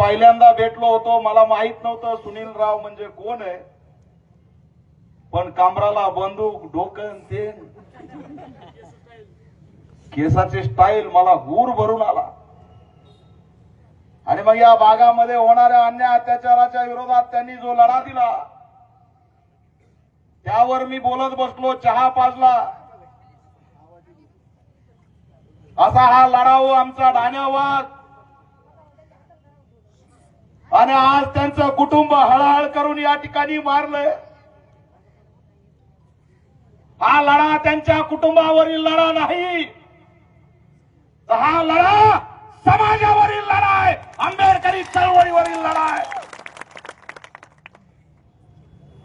पहिल्यांदा भेटलो होतो. मला माहीत नव्हतं सुनील राव म्हणजे कोण आहे. पण कामराला बंदूक डोकं ते. केसाची स्टाईल मला गुर भरून आला. आणि मग या भागामध्ये होणाऱ्या अन्य अत्याचाराच्या विरोधात त्यांनी जो लढा दिला त्यावर मी बोलत बसलो चहा पाजला. असा हा लढाऊ आमचा डाण्यावाद. आणि आज त्यांचं कुटुंब हळहळ करून या ठिकाणी मारलंय. हा लढा त्यांच्या कुटुंबावरील लढा नाही. तर हा लढा समाजावरील लढा आहे. आंबेडकरी चळवळीवरील लढा आहे.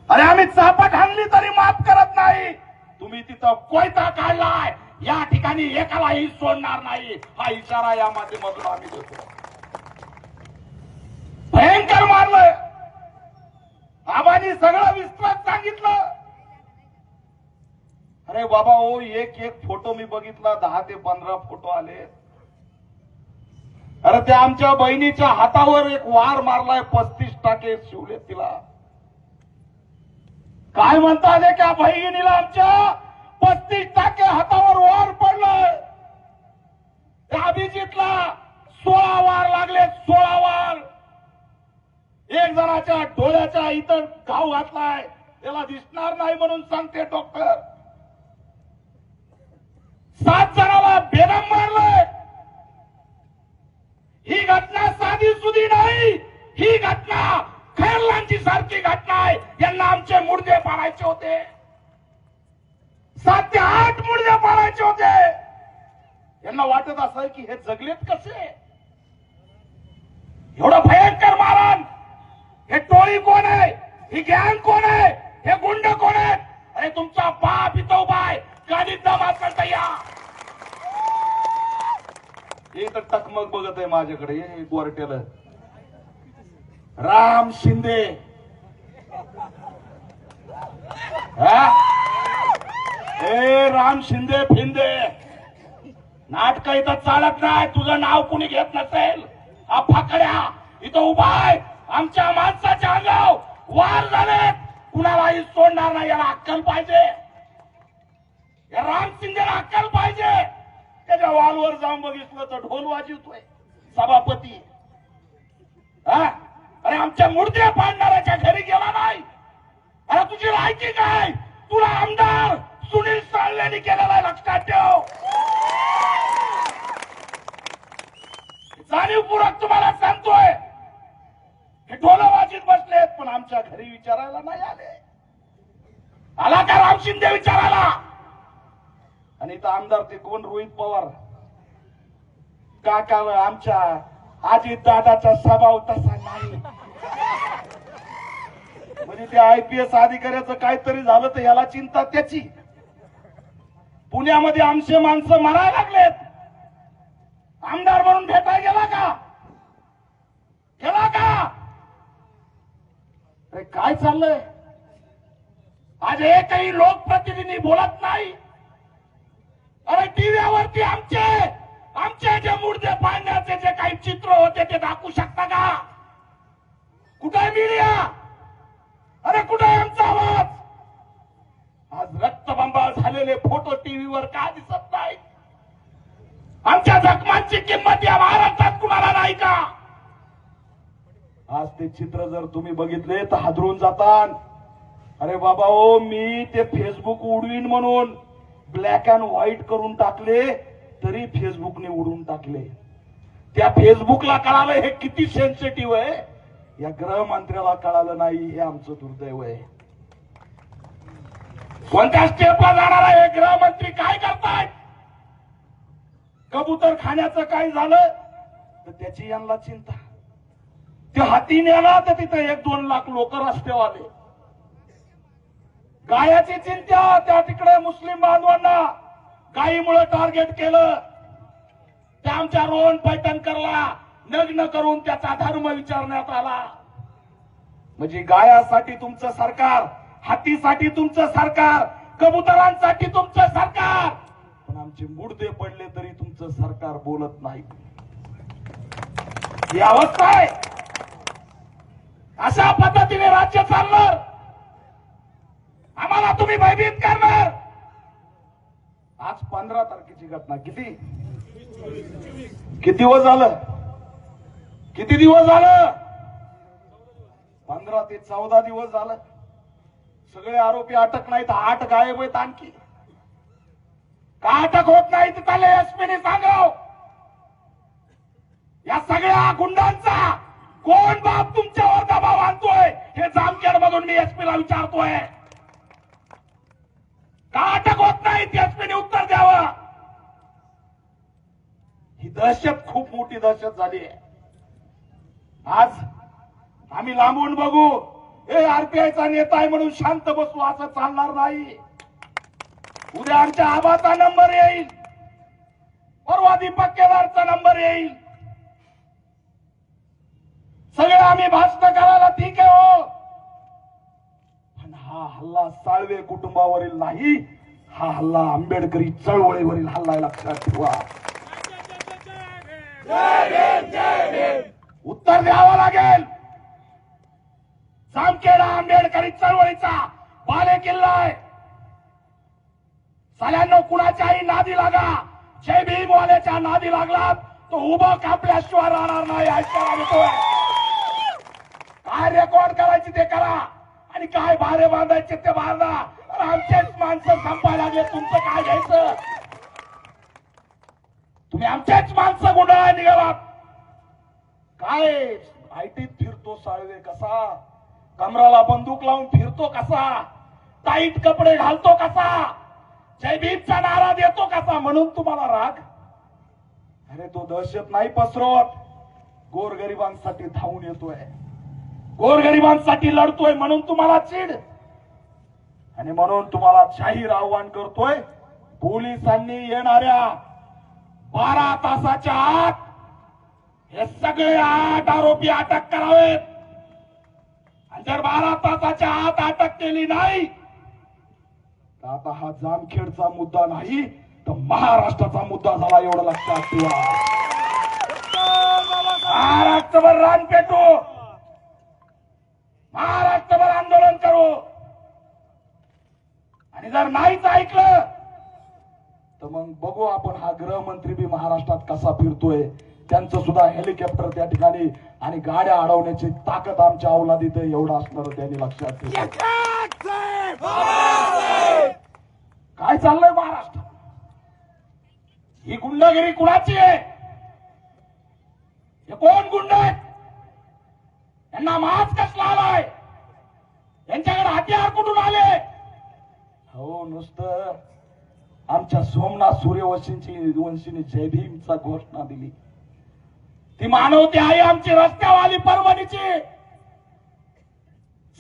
अरे आम्ही चापट हाणली तरी माफ करत नाही. तुम्ही तिथं कोयता काढलाय. या ठिकाणी एकालाही सोडणार नाही. हा इशारा या माध्यमातून आम्ही देतो. टँकर मारलंय. आबानी सगळं विस्तृत सांगितलं. अरे बाबा ओ एक एक फोटो मी बघितला दहा ते पंधरा फोटो आले. अरे त्या आमच्या बहिणीच्या हातावर एक वार मारलाय पस्तीस टाके शिवले तिला. काय म्हणता आले त्या बहिणीला आमच्या? पस्तीस टाके हातावर वार पडलाय. अभिजितला सोळा वार लागले सोळा वार. एक जणाच्या डोळ्याच्या इथं घाव घातलाय. त्याला दिसणार नाही म्हणून सांगते डॉक्टर सात जणाला बेदम मारलंय. ही घटना साधी सुधी नाही. ही घटना खैरलांची सारखी घटना आहे. यांना आमचे मुर्दे पाडायचे होते. सात ते आठ मुर्दे पाडायचे होते. यांना वाटत असं की हे जगलेत कसे एवढं भयंकर मारण हे टोळी कोण आहे ही गॅंग कोण आहे? हे गुंड कोण आहेत? अरे तुमचा बाप इथं उभा आहे. गाडीत दम करता या. हे तर टकमक बघत आहे माझ्याकडे. हे गोरट्याला राम शिंदे. हा? ए राम शिंदे फिंदे. नाटक इथं चालत नाही. तुझं नाव कुणी घेत नसेल? हा फाकड्या इथं उभा आहे. आमच्या माणसाच्या अंगाव वार झाले. कुणालाही सोडणार नाही याला अक्कल पाहिजे. या राम शिंदेला अक्कल पाहिजे. त्याच्या वॉलवर जाऊन बघितलं तर ढोल वाजवतोय. सभापती. हा? अरे आमच्या मूर्त्या पाडणाऱ्याच्या घरी गेला नाही. अरे तुझी लायकी काय? तुला आमदार सुनील साळलेनी केलेला आहे, लक्षात ठेव. जाणीवपूर्वक तुम्हाला सांगतोय ढोलं वाजित बसलेत पण आमच्या घरी विचारायला नाही आले. आला का राम शिंदे विचारायला? आणि इथं आमदार ते कोण? रोहित पवार. काका आमच्या आजी दादाचा स्वभाव तसा नाही. म्हणजे ते आयपीएस अधिकाऱ्याचं काहीतरी झालं तर याला चिंता त्याची. पुण्यामध्ये आमचे माणसं मरायला लागलेत. आमदार म्हणून भेटायला गेला का? गेला का? अरे काय चाललंय? आज एकही लोकप्रतिनिधी बोलत नाही. अरे टीव्हीवरती आमचे आमचे जे मुर्दे पाडण्याचे जे काही चित्र होते ते दाखवू शकता का? कुठे आहे मीडिया अरे कुठे आहे आमचा आवाज? आज रक्तबंबाळ झालेले फोटो टीव्हीवर का दिसत नाही आमच्या जखमांची किंमत या महाराष्ट्रात कुणाला नाही का? आज ते चित्र जर तुम्ही बघितले तर हादरून जातात अरे बाबा ओ मी ते फेसबुक उडवीन म्हणून ब्लॅक अँड व्हाईट करून टाकले तरी फेसबुकने उडवून टाकले. त्या फेसबुकला कळालं हे किती सेन्सिटिव्ह आहे. या गृहमंत्र्याला कळालं नाही हे आमचं दुर्दैव आहे. कोणत्या स्टेपला जाणार आहे गृहमंत्री? काय करतायत? कबूतर खाण्याचं काय झालं? तर त्याची यांना चिंता. ते हाती नेला तर तिथे एक दोन लाख लोक रस्त्यावर आले गायाची चिंता त्या तिकडे मुस्लिम बांधवांना गायीमुळे टार्गेट केलं. त्या आमच्या रोहन पैठणकरला नग्न करून त्याचा धर्म विचारण्यात आला. म्हणजे गायासाठी तुमचं सरकार हातीसाठी तुमचं सरकार कबुतरांसाठी तुमचं सरकार. पण आमचे मुडदे पडले तरी तुमचं सरकार बोलत नाही. ही अवस्था आहे. अशा पद्धतीने राज्य चालणार. आम्हाला तुम्ही भयभीत करणार. आज पंधरा तारखेची घटना. किती? किती दिवस झालं? किती दिवस झालं? पंधरा ते चौदा दिवस झालं. सगळे आरोपी अटक नाहीत आठ गायब आहेत आणखी. का अटक होत नाही तर त्याला एसपीने सांगाव? या सगळ्या गुंडांचा कोण बाप तुमच्यावर दबाव आणतोय? हे जामखेड मधून मी एसपीला विचारतोय. का अटक होत नाही? एसपीने उत्तर द्यावं. ही दहशत खूप मोठी दहशत झाली आहे. आज आम्ही लांबून बघू. हे आरपीआयचा नेता आहे म्हणून शांत बसू असं चालणार नाही. उद्या आमच्या आबाचा नंबर येईल. परवा दीपक केदारचा नंबर येईल. सगळं आम्ही भाषण करायला ठीक आहे हो. पण हा हल्ला साळवे कुटुंबावरील नाही हा हल्ला आंबेडकरी चळवळीवरील हल्ला लक्षात ठेवा. उत्तर द्यावं लागेल. जामखेडा आंबेडकरी चळवळीचा बाले किल्ला आहे. साल्यांनो कुणाच्याही नादी लागा? जय भीमवाल्याच्या नादी लागलात तो उभं कापल्याशिवाय राहणार नाही ऐकायला काय रेकॉर्ड करायची ते करा. आणि काय भारे बांधायचे ते बांधा. आमचेच माणसं संपायला लागले. तुमचं काय घ्यायचं? तुम्ही आमचेच माणसं गुंडाळा निघालात. काय? आयटीत फिरतो साळवे कसा? कमराला बंदूक लावून फिरतो कसा? टाईट कपडे घालतो कसा? जय भीमचा नारा देतो कसा? म्हणून तुम्हाला राग? अरे तो दहशत नाही पसरवत गोरगरिबांसाठी धावून येतोय. गोरगरिबांसाठी लढतोय म्हणून तुम्हाला चीड. आणि म्हणून तुम्हाला जाहीर आव्हान करतोय पोलिसांनी येणाऱ्या बारा तासाच्या आत हे सगळे आठ आरोपी अटक करावेत. आणि जर बारा तासाच्या आत अटक केली नाही तर आता हा जामखेडचा मुद्दा नाही तर महाराष्ट्राचा मुद्दा झाला एवढं लक्षात ठेवा. महाराष्ट्रभर रान पेटू. महाराष्ट्रभर आंदोलन करू. आणि जर नाहीच ऐकलं तर मग बघू आपण हा गृहमंत्री बी महाराष्ट्रात कसा फिरतोय. त्यांचं सुद्धा हेलिकॉप्टर त्या ठिकाणी आणि गाड्या अडवण्याची ताकद आमच्या अवलादीत एवढं असणार त्यांनी लक्षात काय चाललंय महाराष्ट्र? ही गुंडगिरी कुणाची आहे? हे कोण गुंड आहेत? यांना मास्क कसला आलाय यांच्याकडे हत्यार कुठून आले? हो नुसतं आमच्या सोमनाथ सूर्यवंशींची वंशीने जय भीमचा घोषणा दिली. ती मानवती आहे आमची रस्त्यावाली परभणीची.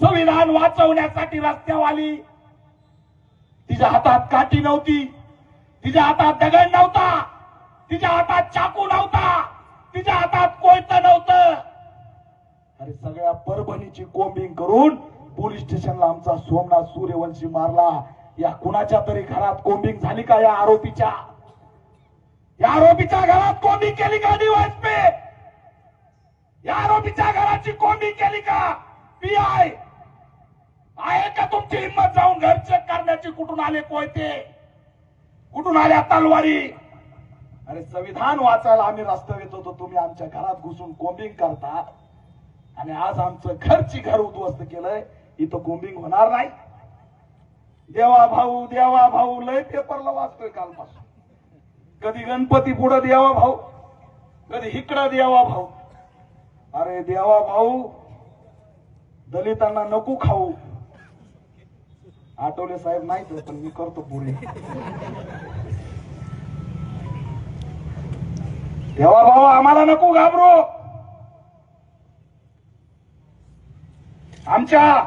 संविधान वाचवण्यासाठी रस्त्यावाली. तिच्या हातात काठी नव्हती. तिच्या हातात दगड नव्हता. तिच्या हातात चाकू नव्हता. तिच्या हातात कोयत नव्हतं. अरे सगळ्या परभणीची कोंबिंग करून पोलीस स्टेशनला आमचा सोमनाथ सूर्यवंशी मारला. या कुणाच्या तरी घरात कोंबिंग झाली का या आरोपीच्या? या आरोपीच्या घरात कोंबिंग केली का पे या आरोपीच्या घराची कोंबिंग केली का पी आय आहे का तुमची हिंमत जाऊन घर चेक करण्याची? कुठून आले कोयते? कुठून आल्या तलवारी? अरे संविधान वाचायला आम्ही रस्त्यावर येत होतो. तुम्ही आमच्या घरात घुसून कोंबिंग करता. आणि आज आमचं घरची घर उद्ध्वस्त केलंय इथं कोम्बिंग होणार नाही. देवा भाऊ देवा भाऊ लय पेपरला वाचतोय कालपासून. कधी गणपती पुढं देवा भाऊ कधी इकडं देवा भाऊ. अरे देवा भाऊ दलितांना नको खाऊ. आठवले साहेब नाही तर पण मी करतो पुढे. देवा भाऊ आम्हाला नको घाबरू. आमच्या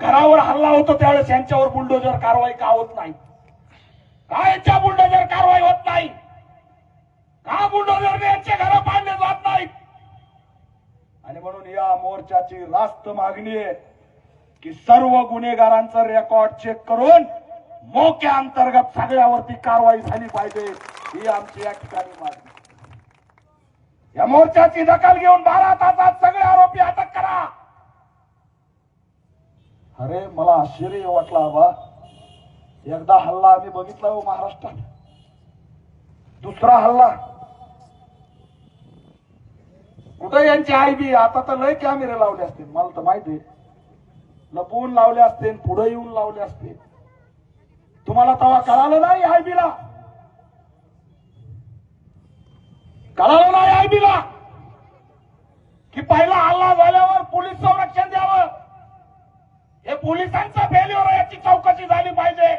घरावर हल्ला होतो त्यावेळेस यांच्यावर बुलडोजर कारवाई का होत नाही? का यांच्या बुलडोजर कारवाई होत नाही? का बुलडोजरने यांचे घर पाडले जात नाहीत? आणि म्हणून या मोर्चाची रास्त मागणी आहे की सर्व गुन्हेगारांचं रेकॉर्ड चेक करून मोक्या अंतर्गत सगळ्यावरती कारवाई झाली पाहिजे ही आमची या ठिकाणी मागणी. या मोर्चाची दखल घेऊन बारा तासात सगळे आरोपी अटक करा. अरे मला आश्चर्य वाटला आबा. एकदा हल्ला आम्ही बघितला हो महाराष्ट्रात. दुसरा हल्ला. कुठे यांची आई बी? आता तर लय कॅमेरे लावले असतील. मला तर माहिती आहे. लपवून लावले असतील पुढे येऊन लावले असतील. तुम्हाला तवा कळालं नाही आय बीला? कळालं नाही आय बीला? की पहिला हल्ला झाल्यावर पोलीस संरक्षण द्यावं? पोलिसांचा फेल्युअर आहे याची चौकशी झाली पाहिजे.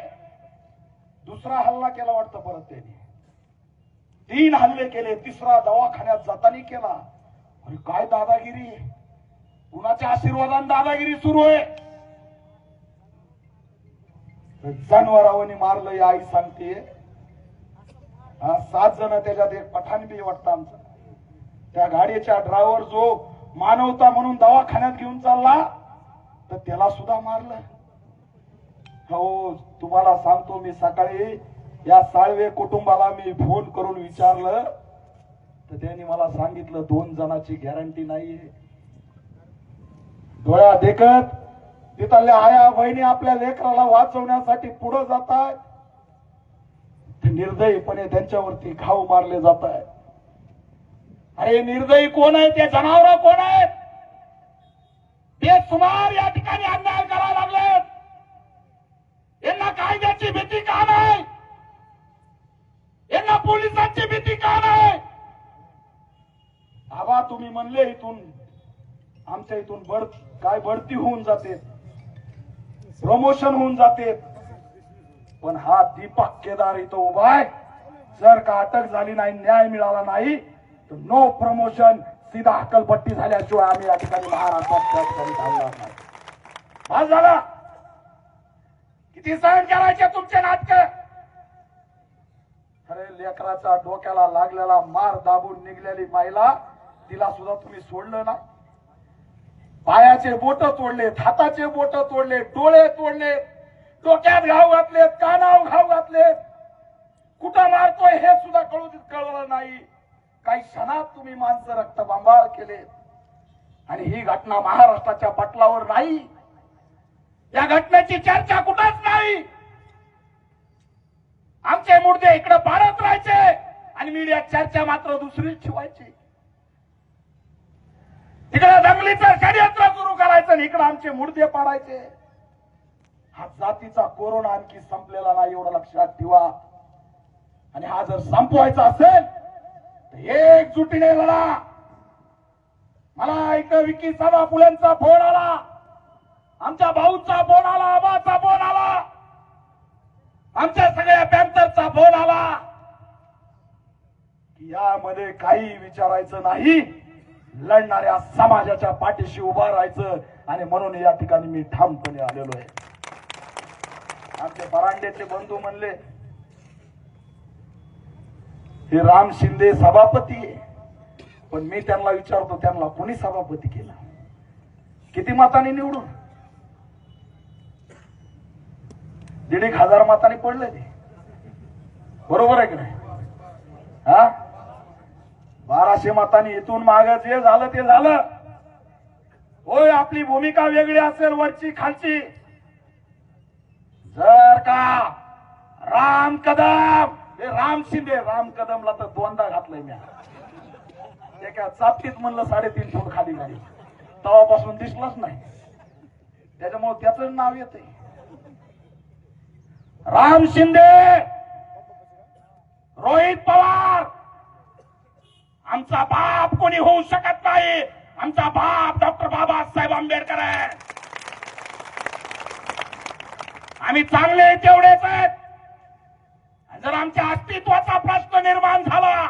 दुसरा हल्ला केला वाटतं परत त्यांनी. तीन हल्ले केले तिसरा दवाखान्यात जाताना केला. अरे काय दादागिरी? कुणाच्या आशीर्वादाने दादागिरी सुरू आहे? जनावरावानी मारलं या आई सांगते. सात जण त्याच्यात एक पठाण बी वाटतं आमचं. त्या गाडीच्या ड्रायव्हर जो मानवता म्हणून दवाखान्यात घेऊन चालला तर त्याला सुद्धा मारलं. हो तुम्हाला सांगतो मी सकाळी या साळवे कुटुंबाला मी फोन करून विचारलं. तर त्यांनी मला सांगितलं दोन जणांची गॅरंटी नाहीये डोळ्या देखत तिथल्या आया बहिणी आपल्या लेकराला वाचवण्यासाठी पुढे जात आहेत निर्दयीपणे त्यांच्यावरती घाव मारले जात आहेत अरे निर्दयी कोण आहे? ते जनावर कोण आहेत? ते सुमार या ठिकाणी अन्याय करायला लागले यांना कायद्याची भीती का नाही? यांना पोलिसांची भीती का नाही? आवा तुम्ही म्हणले इथून आमच्या इथून बढ काय बढती होऊन जाते. प्रमोशन होऊन जाते. पण हा दीपक केदार इथं उभा आहे. जर का अटक झाली नाही न्याय मिळाला नाही तर नो प्रमोशन सीधा हकलपट्टी झाल्याशिवाय आम्ही या ठिकाणी महाराष्ट्रात थांबणार नाही. झाला. किती सहन करायचे तुमचे नाटक? अरे लेकराच्या डोक्याला लागलेला मार दाबून निघलेली महिला तिला सुद्धा तुम्ही सोडलं ना? पायाचे बोट तोडले हाताचे बोट तोडले डोळे तोडले डोक्यात घाव घातलेत कानाव घाव घातलेत. कुठं मारतोय हे सुद्धा कळू कळलं नाही. काही क्षणात तुम्ही माणसं रक्तबंबाळ केले. आणि ही घटना महाराष्ट्राच्या पटलावर नाही. या घटनेची चर्चा कुठंच नाही. आमचे मुर्दे इकडे पाडत राहायचे आणि मीडिया चर्चा मात्र दुसरीच ठेवायची. तिकडे दंगलीचं षडयंत्र सुरू करायचं आणि इकडे आमचे मुर्दे पाडायचे. हा जातीचा कोरोना आणखी संपलेला नाही एवढं लक्षात ठेवा. आणि हा जर संपवायचा असेल एकजुटीने लढा. मला एक विकी सभा फुलेंचा फोन आला. आमच्या भाऊचा फोन आला आबाचा फोन आला. आमच्या सगळ्या पॅन्थरचा फोन आला. की यामध्ये काही विचारायचं नाही. लढणाऱ्या समाजाच्या पाठीशी उभा राहायचं आणि म्हणून या ठिकाणी मी ठामपणे आलेलो आहे. आमचे परांडेचे बंधू म्हणले हे राम शिंदे सभापती आहे. पण मी त्यांना विचारतो त्यांना कोणी सभापती केला? किती मतांनी निवडून? दीड एक हजार मतांनी पडले ते. बरोबर आहे की नाही? हा? बाराशे मतांनी इथून माग जे झालं ते झालं. होय आपली भूमिका वेगळी असेल वरची खालची. जर का राम कदम हे राम शिंदे राम कदमला तर दोनदा घातलंय मी एका चापटीत म्हणलं साडेतीन फूट खाली गाडी तेव्हापासून दिसलंच नाही. त्याच्यामुळे त्याच नाव येत राम शिंदे! रोहित पवार! आमचा बाप कोणी होऊ शकत नाही. आमचा बाप डॉक्टर बाबासाहेब आंबेडकर आहे. आम्ही चांगले तेवढेच आहेत. जर आमच्या अस्तित्वाचा प्रश्न निर्माण झाला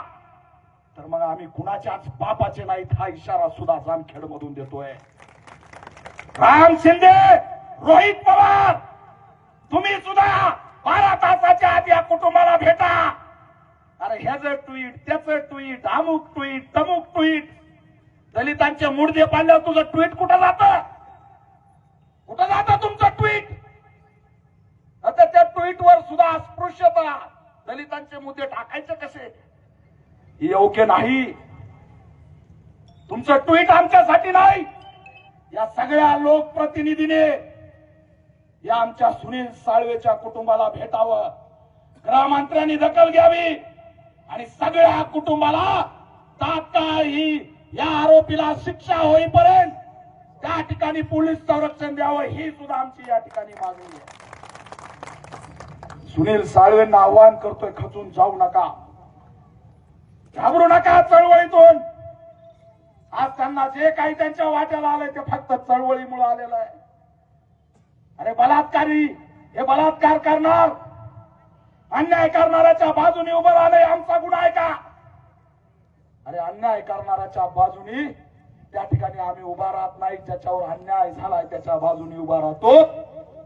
तर मग आम्ही कुणाच्याच बापाचे नाहीत हा इशारा सुद्धा जामखेड मधून देतोय. राम शिंदे रोहित पवार तुम्ही सुद्धा बारा तासाच्या आत या कुटुंबाला भेटा. अरे ह्याचं ट्विट त्याचं ट्विट अमुक ट्विट तमुक ट्विट दलितांचे मुडदे पाडल्यावर तुझं ट्विट कुठं जात? कुठं जातं तुमचं ट्विट आता त्या ट्विटवर सुद्धा अस्पृश्यता. दलितांचे मुद्दे टाकायचे कसे? हे योग्य नाही. तुमचं ट्विट आमच्यासाठी नाही. या सगळ्या लोकप्रतिनिधीने या आमच्या सुनील साळवेच्या कुटुंबाला भेटावं. गृहमंत्र्यांनी दखल घ्यावी आणि सगळ्या कुटुंबाला तात्काळ ही या आरोपीला शिक्षा होईपर्यंत त्या ठिकाणी पोलीस संरक्षण द्यावं ही सुद्धा आमची या ठिकाणी मागणी आहे. सुनील साळवेंना आवाहन करतोय खचून जाऊ नका. घाबरू नका चळवळीतून. आज त्यांना जे काही त्यांच्या वाट्याला आलंय ते फक्त चळवळीमुळे आलेलं आहे. अरे बलात्कारी हे बलात्कार करणार. अन्याय करणाऱ्याच्या बाजूने उभं राहणे आमचा गुन्हा आहे का? अरे अन्याय करणाऱ्याच्या बाजूनी त्या ठिकाणी आम्ही उभा राहत नाही ज्याच्यावर अन्याय झालाय त्याच्या बाजूनी उभा राहतो.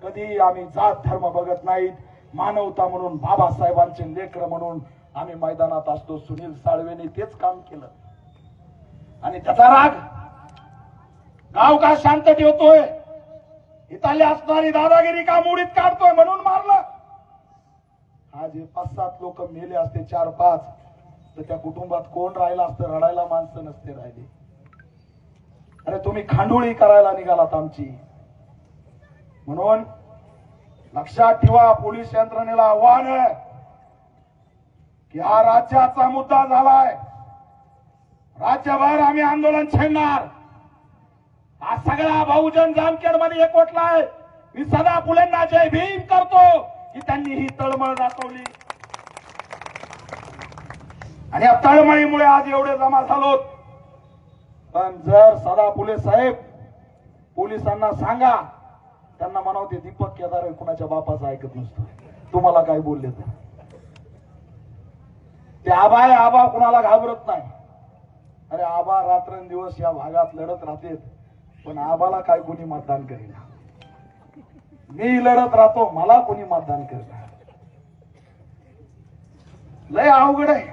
कधी आम्ही जात धर्म बघत नाहीत. मानवता म्हणून बाबासाहेबांचे लेकर म्हणून आम्ही मैदानात असतो. सुनील साळवेने तेच काम केलं. आणि त्याचा राग गाव का शांत ठेवतोय? इथली असणारी दादागिरी का मुडीत काढतोय म्हणून मारलं. हा जे पाच सात लोक मेले असते चार पाच तर त्या कुटुंबात कोण राहिला असतं? रडायला माणसं नसते राहिले. अरे तुम्ही खांडोळी करायला निघालात आमची. म्हणून लक्षात ठेवा पोलीस यंत्रणेला आव्हान आहे की हा राज्याचा मुद्दा झालाय. राज्यभर आम्ही आंदोलन छेडणार. हा सगळा बहुजन जामखेडमध्ये एकवटलाय. मी सदा फुलेंना जय भीम करतो की त्यांनी ही तळमळ दाखवली. आणि या तळमळीमुळे आज एवढे जमा झालोत. पण जर सदा फुले साहेब पोलिसांना सांगा त्यांना म्हणावते दीपक केदार कुणाच्या बापाचं ऐकत नसतो. तुम्हाला काय बोलले तर ते आबा आहे आबा कुणाला घाबरत नाही. अरे आबा रात्रंदिवस या भागात लढत राहतेत पण आबाला काय कोणी मतदान करेल? मी लढत राहतो मला कोणी मतदान करणार लय अवघड आहे.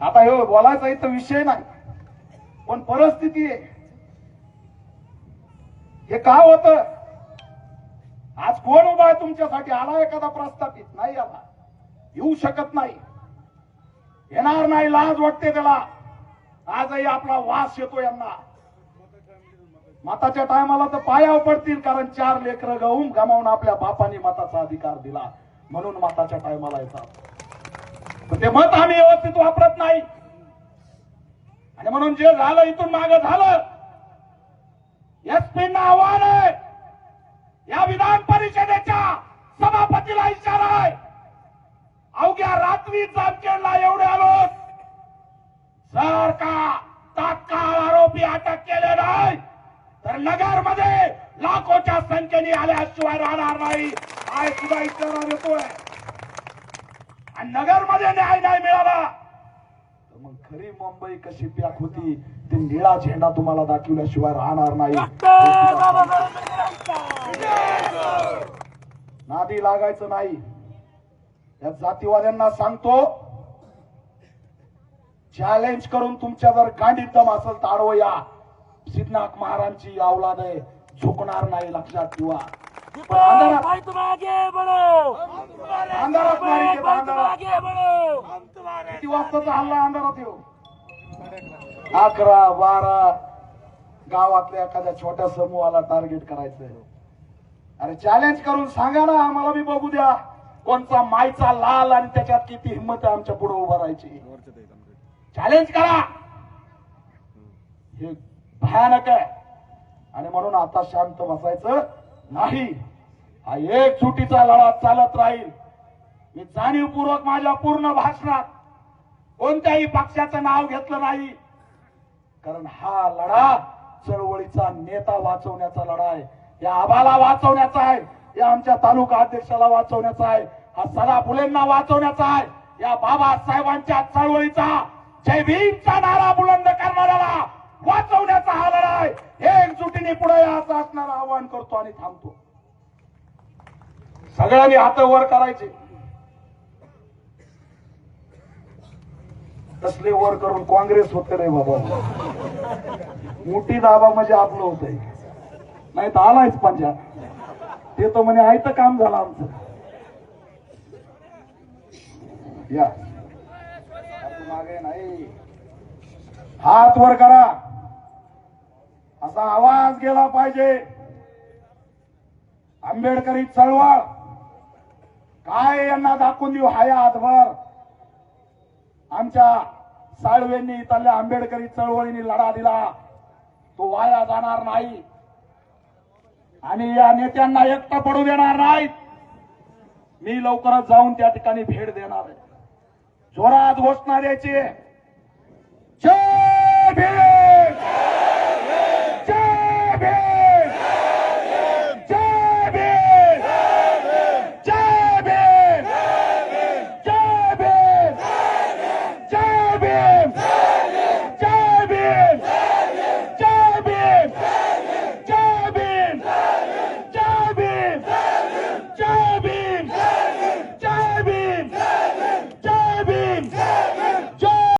आता हे बोलायचा इथं विषय नाही पण परिस्थिती आहे. हे का होत? आज कोण उभा आहे तुमच्यासाठी? आला एखादा प्रस्थापित? नाही आला. येऊ शकत नाही. येणार नाही लाज वाटते त्याला. आजही आपला वास येतो यांना. मताच्या टायमाला तर पाया पडतील कारण चार लेकरं गहून गमावून आपल्या बापाने मताचा अधिकार दिला. म्हणून मताच्या टायमाला येतात. ते मत आम्ही व्यवस्थित वापरत नाही. आणि म्हणून जे झालं इथून माग झालं. एसपींना आव्हान आहे या विधान परिषदेच्या सभापतीला इशारा आहे. अवघ्या रात्री जामखेडला एवढे आलो सर का तात्काळ आरोपी अटक केले नाही. तर नगरमध्ये लाखोच्या संख्येने आल्याशिवाय राहणार नाही. हा सुद्धा इशारा देतोय. आणि नगरमध्ये न्याय नाही मिळाला. तर मग खरी मुंबई कशी प्याक होती? ते निळा झेंडा तुम्हाला दाखवल्याशिवाय राहणार नाही. नादी लागायचं नाही. या जातीवाद्यांना सांगतो चॅलेंज करून तुमच्या जर गांडीत दम असेल तर या. सिद्धनाथ महाराजांची अवलाद आहे. झुकणार नाही लक्षात ठेवा. अंधारात किती वाजताचा हल्ला अंधारात येऊ? अकरा बारा गावातल्या एखाद्या छोट्या समूहाला टार्गेट करायचंय. अरे चॅलेंज करून सांगा ना आम्हाला बी बघू द्या. कोणचा मायचा लाल आणि त्याच्यात किती हिंमत आहे आमच्या पुढे उभा राहायची. चॅलेंज करा. हे भयानक आहे. आणि म्हणून आता शांत बसायचं नाही. हा एक सुटीचा लढा चालत राहील. मी जाणीवपूर्वक माझ्या पूर्ण भाषणात कोणत्याही पक्षाचं नाव घेतलं नाही. कारण हा लढा चळवळीचा नेता वाचवण्याचा लढा आहे. या आबाला वाचवण्याचा आहे. या आमच्या तालुका अध्यक्षाला वाचवण्याचा आहे. हा सदा फुलेंना वाचवण्याचा आहे. या बाबासाहेबांच्या चळवळीचा जय भीमचा नारा बुलंद करणाऱ्याला वाचवण्याचा हा लढा आहे. हे एकजुटीने पुढे याचं असणारं आवाहन करतो आणि थांबतो. सगळ्यांनी हात वर करायचे. तसले वर करून काँग्रेस होते रे बाबा. मोठी दाबा म्हणजे आपलं होत नाही तर आलायच पंजाब. ते तो म्हणे आयत काम झालं आमचं. या. मागे नाही. हात वर करा. असा आवाज गेला पाहिजे. आंबेडकरी चळवळ. काय यांना दाखवून देऊ हयातभर आमच्या साळवेंनी इथल्या आंबेडकरी चळवळीने लढा दिला. तो वाया जाणार नाही. आणि या नेत्यांना एकटा पडू देणार नाहीत. मी लवकरच जाऊन त्या ठिकाणी भेट देणार आहे. जोरात घोषणा द्यायची. जय